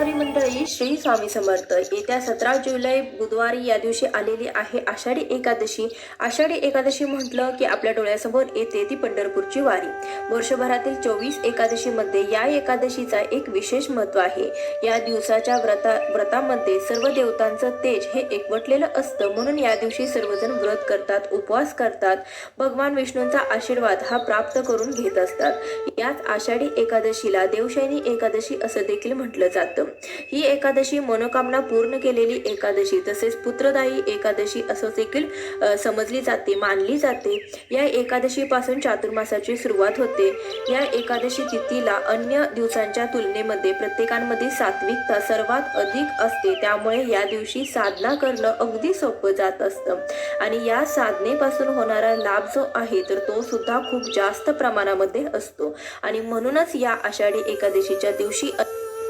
नमस्कार मंडळी श्री स्वामी समर्थ. येत्या सतरा जुलै बुधवारी या दिवशी आलेली आहे आषाढी एकादशी. आषाढी एकादशी म्हटलं की आपल्या डोळ्यासमोर येते ती पंढरपूरची वारी. वर्षभरातील चोवीस एकादशीमध्ये या एकादशीचा एक विशेष महत्त्व आहे. या दिवसाच्या व्रता व्रतामध्ये सर्व देवतांचं तेज हे एकवटलेलं असतं. म्हणून या दिवशी सर्वजण व्रत करतात उपवास करतात. भगवान विष्णूंचा आशीर्वाद हा प्राप्त करून घेत असतात. याच आषाढी एकादशीला देवशैनी एकादशी असं देखील म्हटलं जातं. ही एकादशी मनोकामना पूर्ण केलेली एकादशी तसेच पुत्रदायी एकादशी असं देखील समजली जाते मानली जाते. या एकादशीपासून चातुर्मासाची सुरुवात होते. या एकादशी तिथीला अन्य दिवसांच्या तुलनेमध्ये प्रत्येकांमध्ये सात्विकता सर्वात अधिक असते. त्यामुळे या दिवशी साधना करणं अगदी सोपं जात असतं. आणि या साधनेपासून होणारा लाभ जो आहे तर तो सुद्धा खूप जास्त प्रमाणामध्ये असतो. आणि म्हणूनच या आषाढी एकादशीच्या दिवशी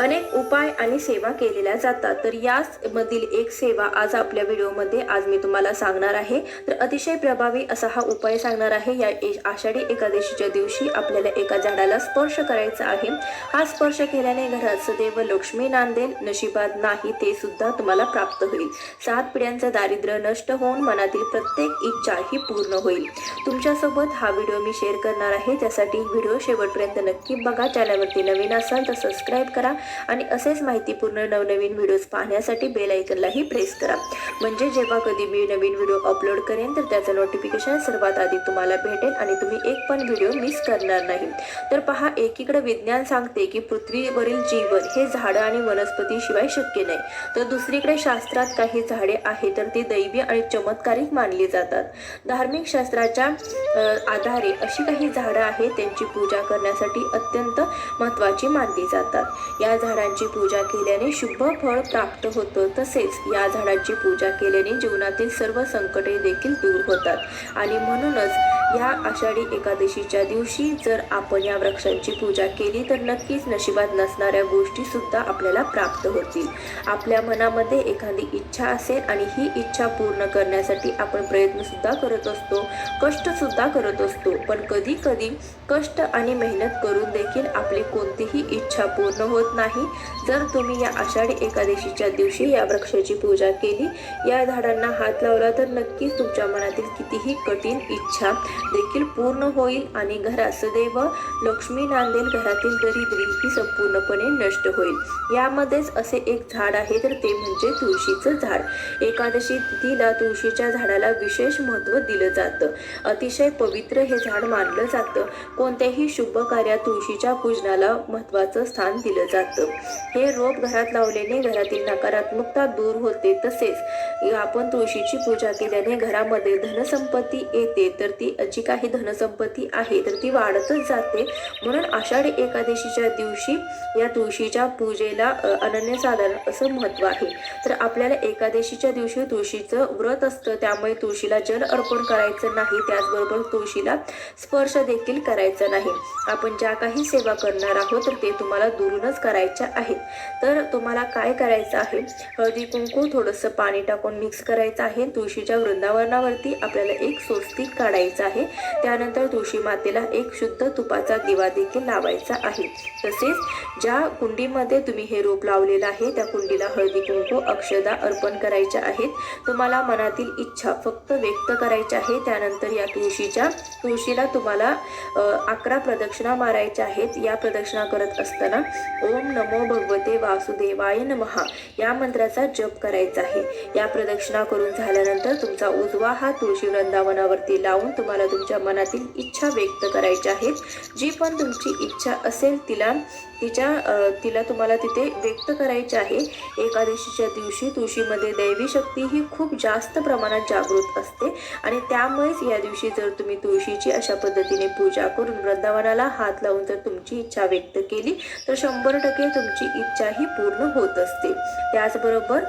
अनेक उपाय आणि सेवा केलेल्या जातात. तर याच मधील एक सेवा आज आपल्या व्हिडिओमध्ये आज मी तुम्हाला सांगणार आहे. तर अतिशय प्रभावी असा हा उपाय सांगणार आहे. या आषाढी एकादशीच्या दिवशी आपल्याला एका झाडाला स्पर्श करायचा आहे. हा स्पर्श केल्याने घरात सदैव लक्ष्मी नांदेल नशिबात नाही ते सुद्धा तुम्हाला प्राप्त होईल. सात पिढ्यांचं दारिद्र्य नष्ट होऊन मनातील प्रत्येक इच्छा ही पूर्ण होईल. तुमच्यासोबत हा व्हिडिओ मी शेअर करणार आहे. त्यासाठी व्हिडिओ शेवटपर्यंत नक्की बघा. चॅनलवरती नवीन असाल तर सबस्क्राईब करा. आणि असेच माहितीपूर्ण नवनवीन व्हिडिओज पाहण्यासाठी बेल आयकनलाही प्रेस करा. म्हणजे जेव्हा कधी मी नवीन व्हिडिओ अपलोड करेन तर त्याचं नोटिफिकेशन सर्वात आधी तुम्हाला भेटेल आणि तुम्ही एक पण व्हिडिओ मिस करणार नाही. तर पहा एकीकडे विज्ञान सांगते की पृथ्वीवरील जीवन हे झाडं आणि वनस्पतीशिवाय शक्य नाही. तर दुसरीकडे शास्त्रात काही झाडे आहेत तर ती दैवी आणि चमत्कारिक मानली जातात. धार्मिक शास्त्राच्या आधारे अशी काही झाडं आहेत त्यांची पूजा करण्यासाठी अत्यंत महत्त्वाची मानली जातात. या झाडांची पूजा केल्याने शुभ फळ प्राप्त होतं. तसेच या झाडांची पूजा केल्याने जीवनातील सर्व संकटे देखील दूर होतात. आणि म्हणूनच या आषाढी एकादशीच्या दिवशी जर आपण या वृक्षांची पूजा केली तर नक्कीच नशिबात नसणाऱ्या गोष्टी सुद्धा आपल्याला प्राप्त होतील. आपल्या मनामध्ये एखादी इच्छा असेल आणि ही इच्छा पूर्ण करण्यासाठी आपण प्रयत्न सुद्धा करत असतो कष्ट सुद्धा करत असतो पण कधी कधी कष्ट आणि मेहनत करून देखील आपली कोणतीही इच्छा पूर्ण होत नाही. जर तुम्ही या आषाढी एकादशीच्या दिवशी या वृक्षाची पूजा केली या झाडांना हात लावला तर नक्कीच तुमच्या मनातील कितीही कठीण इच्छा देखील पूर्ण होईल आणि घरात सदैव लक्ष्मी नांदेल घरातील दरिद्री ही संपूर्णपणे नष्ट होईल. यामध्येच असे एक झाड आहे तर ते म्हणजे तुळशीचं झाड. एकादशी तिथीला तुळशीच्या झाडाला विशेष महत्त्व दिलं जातं. अतिशय पवित्र हे झाड मानलं जातं. कोणत्याही शुभ कार्यात तुळशीच्या पूजनाला महत्त्वाचं स्थान दिलं जातं. हे रोप घरात लावल्याने घरातील नकारात्मकता दूर होते. तसेच आपण तुळशीची पूजा केल्याने घरामध्ये धनसंपत्ती येते तर ती जी काही धनसंपत्ती आहे तर ती वाढतच जाते. म्हणून आषाढी एकादशीच्या दिवशी या तुळशीच्या पूजेला अनन्यसाधारण असं महत्त्व आहे. तर आपल्याला एकादशीच्या दिवशी तुळशीचं व्रत असतं. त्यामुळे तुळशीला जल अर्पण करायचं नाही. त्याचबरोबर तुळशीला स्पर्श देखील करायचा नाही. आपण ज्या काही सेवा करणार आहोत तर ते तुम्हाला दुरूनच करायच्या आहेत. तर तुम्हाला काय करायचं आहे? हळदी कुंकू थोडंसं पाणी टाकून मिक्स करायचं आहे. तुळशीच्या वृंदावनावरती आपल्याला एक स्वस्तिक काढायचं आहे. त्यानंतर तुळशी मातेला एक शुद्ध तुपाचा दिवा देखील लावायचा आहे. तसेच ज्या कुंडीमध्ये तुम्ही हे रोप लावलेलं आहे त्या कुंडीला हळदी कुंकू अक्षदा अर्पण करायच्या आहेत. तुम्हाला मनातील इच्छा फक्त व्यक्त करायची आहे. त्यानंतर या तुळशीच्या तुळशीला तुम्हाला अकरा प्रदक्षिणा मारायच्या आहेत. या प्रदक्षिणा करत असताना ओम नमो भगवते वासुदेवाय नमहा या मंत्राचा जप करायचा आहे. या प्रदक्षिणा करून झाल्यानंतर तुमचा उजवा हा तुळशी वृंदावनावरती लावून तुम्हाला तुमच्या मनातील इच्छा व्यक्त करायच्या आहेत. जी पण तुमची इच्छा असेल तिला तिच्या तिला तुम्हाला तिथे व्यक्त करायचे आहे. एकादशीच्या दिवशी तुळशीमध्ये दैवी शक्ती ही खूप जास्त प्रमाणात जागृत असते. आणि त्यामुळेच या दिवशी जर तुम्ही तुळशीची अशा पद्धतीने पूजा करून वृंदावनाला हात लावून जर तुमची इच्छा व्यक्त केली तर शंभर टक्के तुमची इच्छा ही पूर्ण होत असते. त्याचबरोबर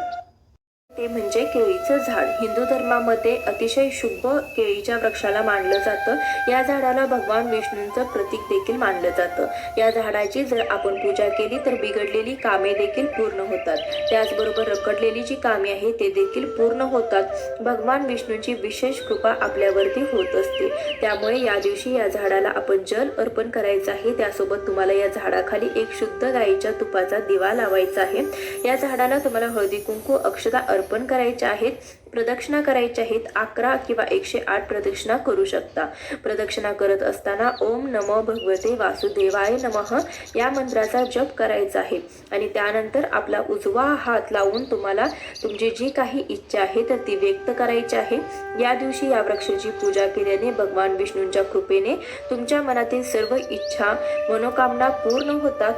ते म्हणजे केळीचं झाड. हिंदू धर्मामध्ये अतिशय शुभ केळीच्या वृक्षाला मानलं जातं. या झाडाला भगवान विष्णूंचं प्रतीक देखील मानलं जातं. या झाडाची जर आपण पूजा केली तर बिघडलेली कामे देखील पूर्ण होतात. त्याचबरोबर रखडलेली जी कामे आहे ते देखील पूर्ण होतात. भगवान विष्णूची विशेष कृपा आपल्यावरती होत असते. त्यामुळे या दिवशी या झाडाला आपण जल अर्पण करायचं आहे. त्यासोबत तुम्हाला या झाडाखाली एक शुद्ध गाईच्या तुपाचा दिवा लावायचा आहे. या झाडाला तुम्हाला हळदी कुंकू अक्षता अर्पण करायच्या आहेत प्रदक्षिणा करायच्या आहेत अकरा किंवा एकशे आठ प्रदक्षिणा करू शकता. प्रदक्षिणा करत असताना ओम नमो भगवते वासुदेवाय नमः या मंत्राचा जप करायचा आहे. आणि त्यानंतर आपला उजवा हात लावून तुम्हाला तुमची जी काही इच्छा आहे तर ती व्यक्त करायची आहे. या दिवशी या वृक्षाची पूजा केल्याने भगवान विष्णूंच्या कृपेने तुमच्या मनातील सर्व इच्छा मनोकामना पूर्ण होतात.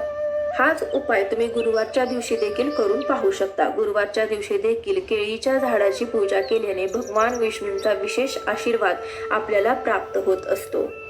हाच उपाय तुम्ही गुरुवारच्या दिवशी देखील करून पाहू शकता. गुरुवारच्या दिवशी देखील केळीच्या झाडाची पूजा केल्याने भगवान विष्णूंचा विशेष आशीर्वाद आपल्याला प्राप्त होत असतो.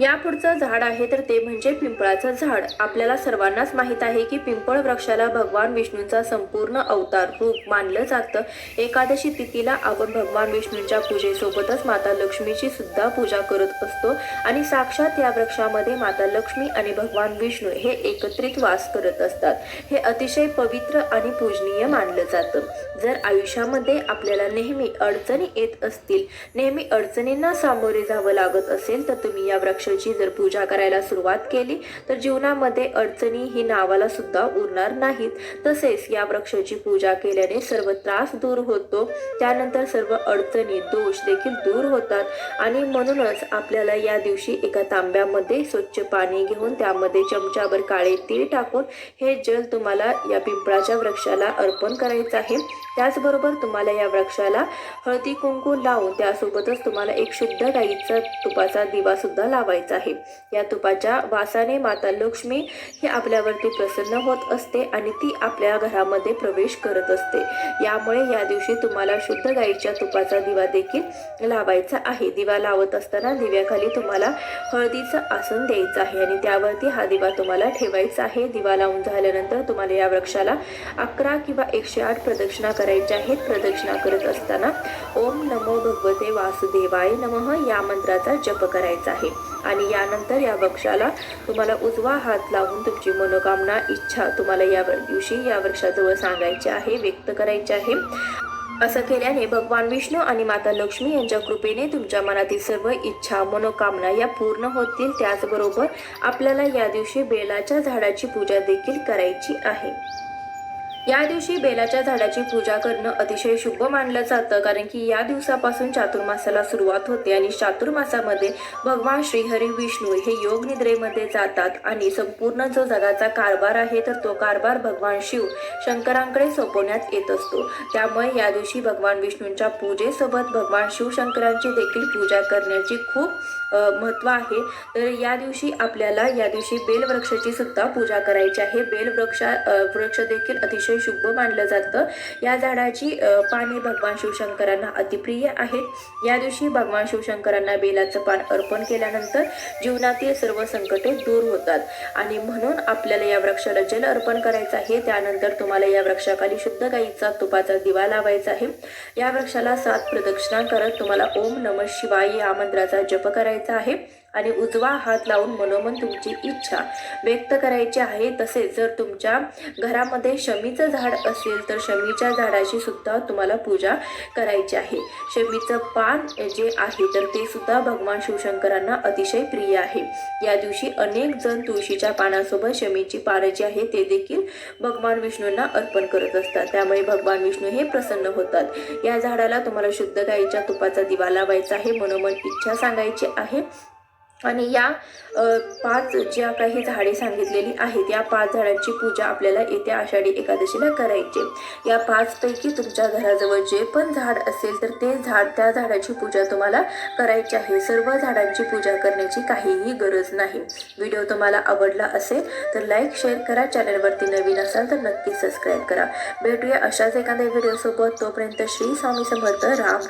या पुढचं झाड आहे तर ते म्हणजे पिंपळाचं झाड. आपल्याला सर्वांनाच माहीत आहे की पिंपळ वृक्षाला भगवान विष्णूंचा संपूर्ण अवतार रूप मानलं जातं. एकादशी तिथीला आपण भगवान विष्णूंच्या पूजेसोबतच माता लक्ष्मीची सुद्धा पूजा करत असतो आणि साक्षात या वृक्षामध्ये माता लक्ष्मी आणि भगवान विष्णू हे एकत्रित वास करत असतात. हे अतिशय पवित्र आणि पूजनीय मानलं जातं. जर आयुष्यामध्ये आपल्याला नेहमी अडचणी येत असतील नेहमी अडचणींना सामोरे जावं लागत असेल तर तुम्ही या वृक्ष वृक्षाची जर पूजा करायला सुरुवात केली तर जीवनामध्ये अडचणी ही नावाला सुद्धा उरणार नाहीत. तसेच या वृक्षाची पूजा केल्याने सर्व त्रास दूर होतो. त्यानंतर सर्व अडचणी दोष देखील दूर होतात. आणि म्हणूनच आपल्याला या दिवशी एका तांब्यामध्ये स्वच्छ पाणी घेऊन त्यामध्ये चमच्यावर काळे तीळ टाकून हे जल तुम्हाला या पिंपळाच्या वृक्षाला अर्पण करायचं आहे. त्याचबरोबर तुम्हाला या वृक्षाला हळदी कुंकू लावून त्यासोबतच तुम्हाला एक शुद्ध गाईचा तुपाचा दिवा सुद्धा लावायचा आहे. या तुपाच्या वासाने माता लक्ष्मी ही आपल्यावरती प्रसन्न होत असते आणि ती आपल्या घरामध्ये प्रवेश करत असते. यामुळे या दिवशी तुम्हाला शुद्ध गाईच्या तुपाचा दिवा देखील लावायचा आहे. दिवा लावत असताना दिव्याखाली तुम्हाला हळदीचं आसन द्यायचं आहे आणि त्यावरती हा दिवा तुम्हाला ठेवायचा आहे. दिवा लावून झाल्यानंतर तुम्हाला या वृक्षाला अकरा किंवा एकशे आठ प्रदक्षिणा करायच्या आहेत. प्रदक्षिणा करत असताना ओम नमो भगवते वासुदेवाय नमः या मंत्राचा जप करायचा आहे. आणि यानंतर या वृक्षाला तुम्हाला उजवा हात लावून तुमची मनोकामना इच्छा तुम्हाला या दिवशी या वृक्षाजवळ सांगायची आहे व्यक्त करायची आहे. असं केल्याने भगवान विष्णू आणि माता लक्ष्मी यांच्या कृपेने तुमच्या मनातील सर्व इच्छा मनोकामना या पूर्ण होतील. त्याचबरोबर आपल्याला या दिवशी बेलाच्या झाडाची पूजा देखील करायची आहे. या दिवशी बेलाच्या झाडाची पूजा करणं अतिशय शुभ मानलं जातं कारण की या दिवसापासून चातुर्मासाला सुरुवात होते आणि चातुर्मासामध्ये भगवान श्रीहरी विष्णू हे योग निद्रेमध्ये जातात आणि संपूर्ण जो जगाचा कारभार आहे तर तो कारभार भगवान शिव शंकरांकडे सोपवण्यात येत असतो. त्यामुळे या दिवशी भगवान विष्णूंच्या पूजेसोबत भगवान शिवशंकरांची देखील पूजा करण्याची खूप महत्त्व आहे. तर या दिवशी आपल्याला या दिवशी बेलवृक्षाची सुद्धा पूजा करायची आहे. बेलवृक्षा वृक्ष देखील अतिशय शुभ मानलं जातं. या झाडाची पाने भगवान शिवशंकरांना अतिप्रिय आहेत. या दिवशी भगवान शिवशंकरांना बेलाचं पान अर्पण केल्यानंतर जीवनातील सर्व संकटे दूर होतात. आणि म्हणून आपल्याला या वृक्षाला जल अर्पण करायचं आहे. त्यानंतर तुम्हाला या वृक्षाखाली शुद्ध गाईचा तुपाचा दिवा लावायचा आहे. या वृक्षाला सात प्रदक्षिणा करत तुम्हाला ओम नम शिवाय या मंत्राचा जप करायचा आहे. आणि उजवा हात लावून मनोमन तुमची इच्छा व्यक्त करायची आहे. तसेच जर तुमच्या घरामध्ये शमीचं झाड असेल तर शमीच्या झाडाची सुद्धा तुम्हाला पूजा करायची आहे. शमीचं पान जे आहे तर ते सुद्धा भगवान शिवशंकरांना अतिशय प्रिय आहे. या दिवशी अनेक जण तुळशीच्या पानासोबत शमीची पानं जी आहे ते देखील भगवान विष्णूंना अर्पण करत असतात. त्यामुळे भगवान विष्णू हे प्रसन्न होतात. या झाडाला तुम्हाला शुद्ध गाईच्या तुपाचा दिवा लावायचा आहे. मनोमन इच्छा सांगायची आहे. आणि या पाच ज्या काही झाडे सांगितलेली आहेत या पाच झाडांची पूजा आपल्याला येत्या आषाढी एकादशीला करायची या पाचपैकी तुमच्या घराजवळ जे पण झाड असेल तर ते झाड त्या झाडाची पूजा तुम्हाला करायची आहे. सर्व झाडांची पूजा करण्याची काहीही गरज नाही. व्हिडिओ तुम्हाला आवडला असेल तर लाईक शेअर करा. चॅनलवरती नवीन असाल तर नक्की सबस्क्राईब करा. भेटूया अशाच एखाद्या व्हिडिओसोबत. तोपर्यंत श्री स्वामी समर्थ. राम.